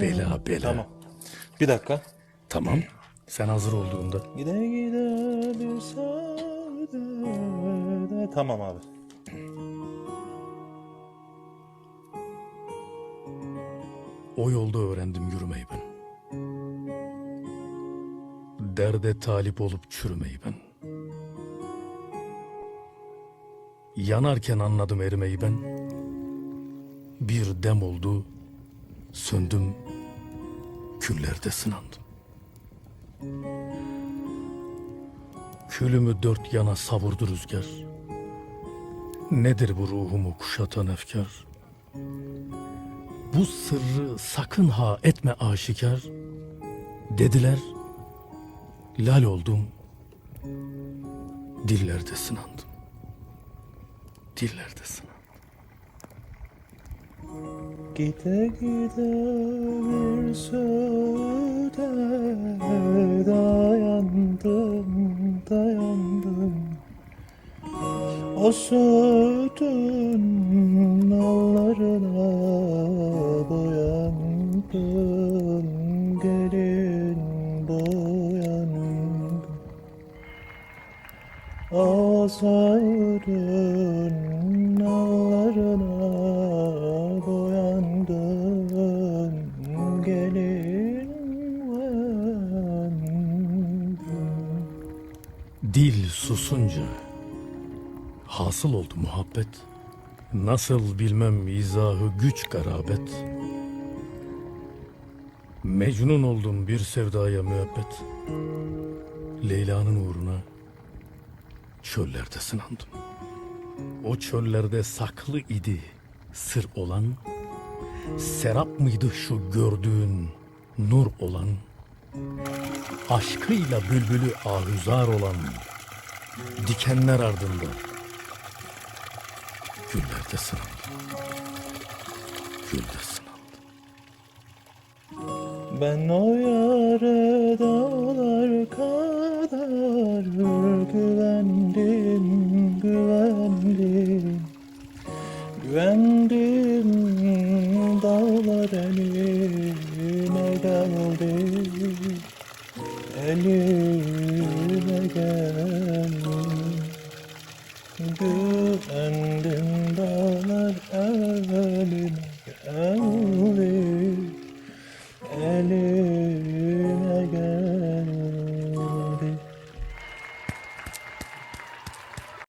Bela bela. Tamam. Bir dakika. Tamam. Sen hazır olduğunda. Gide gide bir sade. Tamam abi. O yolda öğrendim yürümeyi ben. Derde talip olup çürümeyi ben. Yanarken anladım erimeyi ben. Bir dem oldu, söndüm, küllerde sınandım. Külümü dört yana savurdu rüzgar. Nedir bu ruhumu kuşatan efkar? Bu sırrı sakın ha etme aşikar. Dediler, lal oldum, dillerde sınandım. Dillerde sınandım. Gide gide bir söde dayandım dayandım O söğütün nallarına boyandım gelin boyandım O söğütün nallarına Dil susunca hasıl oldu muhabbet. Nasıl bilmem izahı güç garabet. Mecnun oldum bir sevdaya müebbet. Leyla'nın uğruna çöllerde sınandım. O çöllerde saklı idi sır olan. Serap mıydı şu gördüğün nur olan? Aşkıyla bülbülü ahüzar olan dikenler ardında güllerde sınandı. Gülde sınandı. Ben o yare dağlar kadar güvendim, güvendim Güvendim dağlar eline geldi Elime ölüme geldi Elif